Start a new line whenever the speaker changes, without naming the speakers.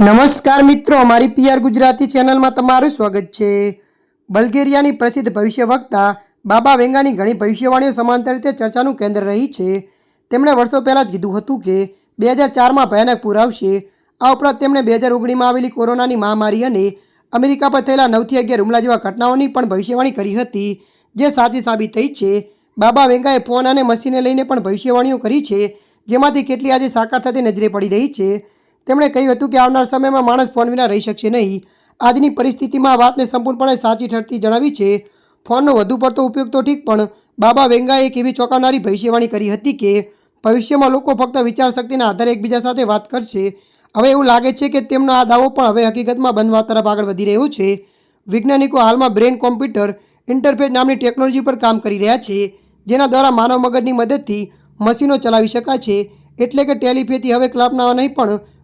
નમસ્કાર મિત્રો, અમારી પીઆર ગુજરાતી ચેનલમાં તમારું સ્વાગત છે. બલ્ગેરિયાની પ્રસિદ્ધ ભવિષ્ય વક્તા બાબા વેંગાની ઘણી ભવિષ્યવાણીઓ સમાંતર રીતે ચર્ચાનું કેન્દ્ર રહી છે. તેમણે વર્ષો પહેલાં જ કીધું હતું કે બે હજાર ચારમાં ભયાનક પૂર આવશે. આ ઉપરાંત તેમણે બે હજાર ઓગણીમાં આવેલી કોરોનાની મહામારી અને અમેરિકા પર થયેલા નવથી અગિયાર હુમલા જેવા ઘટનાઓની પણ ભવિષ્યવાણી કરી હતી, જે સાચી સાબિત થઈ છે. બાબા વેંગાએ ફોન અને મશીને લઈને પણ ભવિષ્યવાણીઓ કરી છે, જેમાંથી કેટલી આજે સાકાર થતી નજરે પડી રહી છે. તેમણે કહ્યું હતું કે આવનાર સમયમાં માણસ ફોન વિના રહી શકશે નહીં. આજની પરિસ્થિતિમાં વાતને સંપૂર્ણપણે સાચી ઠરતી જણાવી છે. ફોનનો વધુ પડતો ઉપયોગ તો ઠીક, પણ બાબા વેંગાએ એક એવી ચોંકાવનારી ભવિષ્યવાણી કરી હતી કે ભવિષ્યમાં લોકો ફક્ત વિચારશક્તિના આધારે એકબીજા સાથે વાત કરશે. હવે એવું લાગે છે કે તેમનો આ દાવો પણ હવે હકીકતમાં બનવા તરફ આગળ વધી રહ્યો છે. વૈજ્ઞાનિકો હાલમાં બ્રેન કોમ્પ્યુટર ઇન્ટરફેસ નામની ટેકનોલોજી પર કામ કરી રહ્યા છે, જેના દ્વારા માનવ મગજની મદદથી મશીનો ચલાવી શકાય છે. એટલે કે ટેલિફેથી હવે કલ્પના નહીં પણ